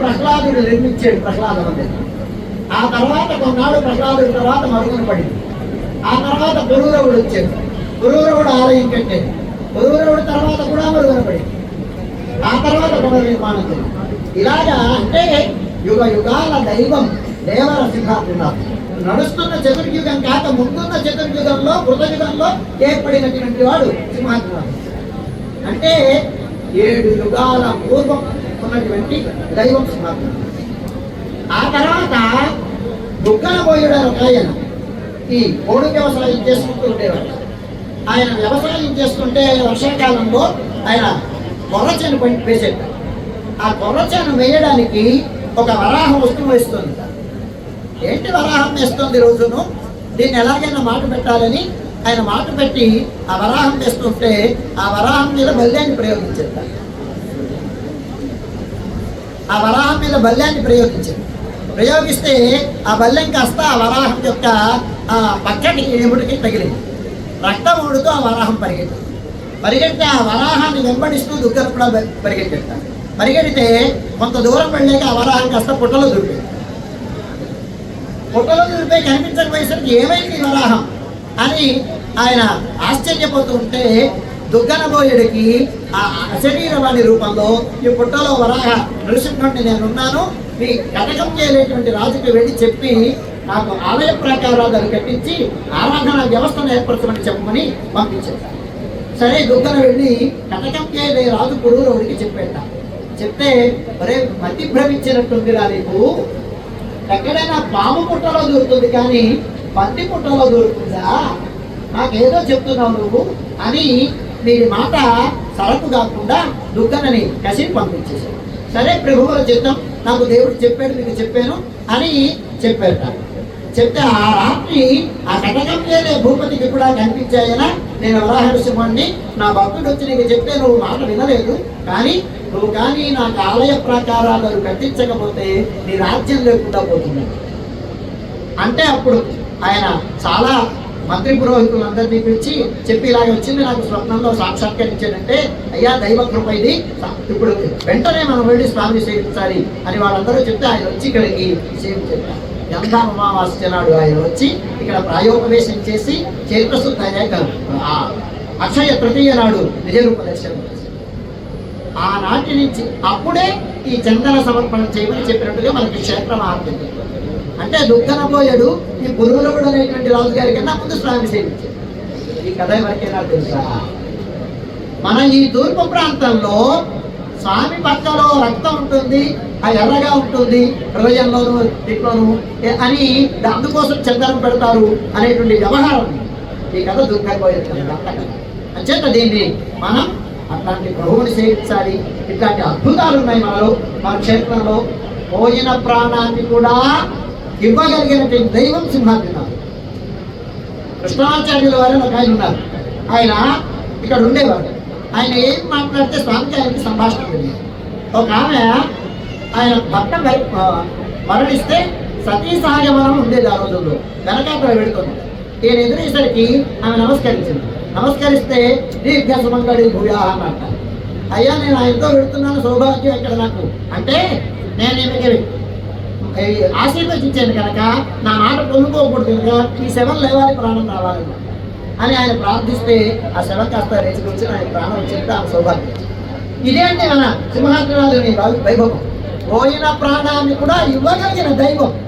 ప్రహ్లాదుడు నిర్మించాడు ప్రహ్లాదం అనేది. ఆ తర్వాత కొన్నాడు ప్రహ్లాదుడి తర్వాత మరుగున పడింది. ఆ తర్వాత పురూరవుడు వచ్చాడు. పురూరవుడు ఆలయం కట్టాడు. పురూరవుడి తర్వాత కూడా మరుగున పడింది. ఆ తర్వాత పునర్నిర్మాణం జరిగింది. ఇలాగా అంటే యుగ యుగాల దైవం దేవర సిద్ధార్థున్నారు నడుస్తున్న చతుర్యుగం కాక ముందున్న చతుర్యుగంలో కృతయుగంలో ఏర్పడినటువంటి వాడు సింహాద్రినాథ్ అంటే ఏడు యుగాల పూర్వం ఉన్నటువంటి దైవం సింహాద్రినాథ్ ఆ తర్వాత దుగ్గన పోయాడు ఒక ఆయన ఈ కోడి వ్యవసాయం చేసుకుంటూ ఉండేవాడు. ఆయన వ్యవసాయం చేస్తుంటే వర్షాకాలంలో ఆయన కొర్రచేను పని వేసేట. ఆ కొర్రచేను వేయడానికి ఒక వరాహం వస్తువు వేస్తుంది. ఏంటి వరాహం వేస్తుంది రోజును? దీన్ని ఎలాగైనా మాట పెట్టాలని ఆయన మాట పెట్టి ఆ వరాహం వేస్తుంటే ఆ వరాహం మీద బల్యాన్ని ప్రయోగించారు ఆ వరాహం మీద బల్యాన్ని ప్రయోగించారు ప్రయోగిస్తే ఆ బల్యం కాస్త ఆ వరాహం యొక్క ఆ పక్కటి ఎముడికి తగిలింది. రక్తం ఊడుతూ ఆ వరాహం పరిగెత్తింది. పరిగెడితే ఆ వరాహాన్ని వెంబడిస్తూ దుగ్గలు కూడా పరిగెత్తేట పరిగెడితే కొంత దూరం వెళ్ళాక ఆ వరాహం కాస్త పుట్టలో దూరిపోయింది. పుట్టలో దూరిపోయి కనిపించకపోయేసరికి ఏమైంది వరాహం? అని ఆయన ఆశ్చర్యపోతూ ఉంటే దుగ్గనబోయుడికి ఆ అశరీరవాణి రూపంలో ఈ పుట్టలో వరాహ నృసింహుడిని నేనున్నాను. మీ కటకం చేయలేటువంటి రాజుకి వెళ్ళి చెప్పి నాకు ఆలయ ప్రాకారాలు కట్టించి ఆరాధన వ్యవస్థను ఏర్పరచమని చెప్పమని పంపించారు. సరే దుగ్గన వెళ్ళి కటకం చేయలే రాజు పురూరవుడికి చెప్పేట. చెప్తే మరే మతి భ్రమించినట్టుందిరా నీకు. ఎక్కడైనా పాము పుట్టలో దొరుకుతుంది కానీ పంది పుట్టలో దొరుకుతుందా నాకేదో చెప్తున్నావు నువ్వు అని వీరి మాట సరకు కాకుండా దుగ్గనని కసిరి పంపించేశాడు. సరే ప్రభువుల చిత్తం నాకు దేవుడు చెప్పాడు మీకు చెప్పాను అని చెప్పారు చెప్తే ఆ రాత్రి ఆ కటకం చేసే భూపతికి కూడా కనిపించాయనా. నేను వరాహనసింహాన్ని నా భక్తుడు వచ్చి నీకు చెప్తే నువ్వు మాట వినలేదు. కానీ నువ్వు కానీ నాకు ఆలయ ప్రాకారాలను కట్టించకపోతే నీ రాజ్యం లేకుండా పోతుంది. అంటే అప్పుడు ఆయన చాలా మంత్రి పురోహితులందరినీ పిలిచి చెప్పి ఇలాగ వచ్చింది నాకు స్వప్నంలో సాక్షాత్కరించాడంటే అయ్యా దైవ కృప ఇది. ఇప్పుడు వెంటనే మనం వెళ్ళి స్వామిని సేవించాలి అని వాళ్ళందరూ చెప్తే ఆయన వచ్చి ఇక్కడికి సేవించారు ఎంత అమావాస్య నాడు ఆయన వచ్చి ఇక్కడ ప్రాయోపవేశం చేసి చైత్రశుద్ధ అయ్యాక అక్షయ తృతీయ నాడు నిజరూపదర్శనం ఆనాటి నుంచి అప్పుడే ఈ చందన సమర్పణ చేయమని చెప్పినట్టుగా మనకి క్షేత్ర మహాత్మ్యం చెప్తుంది. అంటే దుఃఖనబోయడు ఈ పురువులకుడు అనేటువంటి రాజు గారి కన్నా ముందు స్వామి సేవించాడు ఈ కథ ఎవరికైనా తెలుసా? మన ఈ తూర్పు ప్రాంతంలో స్వామి పక్కలో రక్తం ఉంటుంది ఆ ఎర్రగా ఉంటుంది హృదయంలోను దిక్కులోను అని అందుకోసం చందనం పెడతారు అనేటువంటి వ్యవహారం. ఈ కథ దుఃఖపోయేది అంచేత దీన్ని మనం అట్లాంటి ప్రభువుని సేవించాలి. ఇట్లాంటి అద్భుతాలు ఉన్నాయి మనలో మన క్షేత్రంలో. పోయిన ప్రాణాన్ని కూడా ఇవ్వగలిగినటువంటి దైవం సింహాద్రినాథ్ కృష్ణాచార్యుల వారు ఒక ఆయన ఉన్నారు. ఆయన ఇక్కడ ఉండేవారు ఆయన ఏం మాట్లాడితే స్వామికి ఆయనకి సంభాషణ జరిగింది ఒక ఆమె ఆయన భర్త మరణిస్తే సతీ సహజమనం ఉండేది ఆ రోజుల్లో. వెనకాతల వెళుతుంది నేను ఎదురేసరికి ఆమె నమస్కరించింది. నమస్కరిస్తే దీర్ఘ భూయా అన్నట్ట అయ్యా నేను ఆయనతో వెళుతున్నాను సౌభాగ్యం ఇక్కడ నాకు? అంటే నేను ఈమెకి ఆశీర్వదించాను కనుక నా మాట పొందుకోకూడదు కనుక ఈ శవం లేవాలి ప్రాణం రావాలి అని. ఆయన ప్రార్థిస్తే ఆ శవం కాస్త రేచి వచ్చి ఆయన ప్రాణం వచ్చింది ఆమె సౌభాగ్యం. ఇదే అంటే మన సింహాద్రినాథుని వైభవం. పోయిన ప్రాణాన్ని కూడా ఇవ్వగలిగిన దైవం.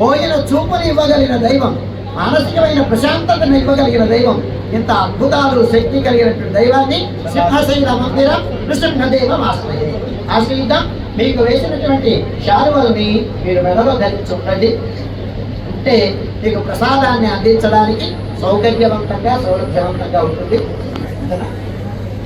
పోయిన చూపుని ఇవ్వగలిగిన దైవం. మానసికమైన ప్రశాంతతను ఇవ్వగలిగిన దైవం. ఇంత అద్భుతాలు శక్తి కలిగినటువంటి దైవాన్ని సింహశైల మందిరం నృసింహదేవం ఆశ్రయం. ఆశ్రయిద్దాం. మీకు వేసినటువంటి శాలువల్ని మీరు మెడలో ధరించి ఉండండి అంటే మీకు ప్రసాదాన్ని అందించడానికి సౌకర్యవంతంగా సౌలభ్యవంతంగా ఉంటుంది.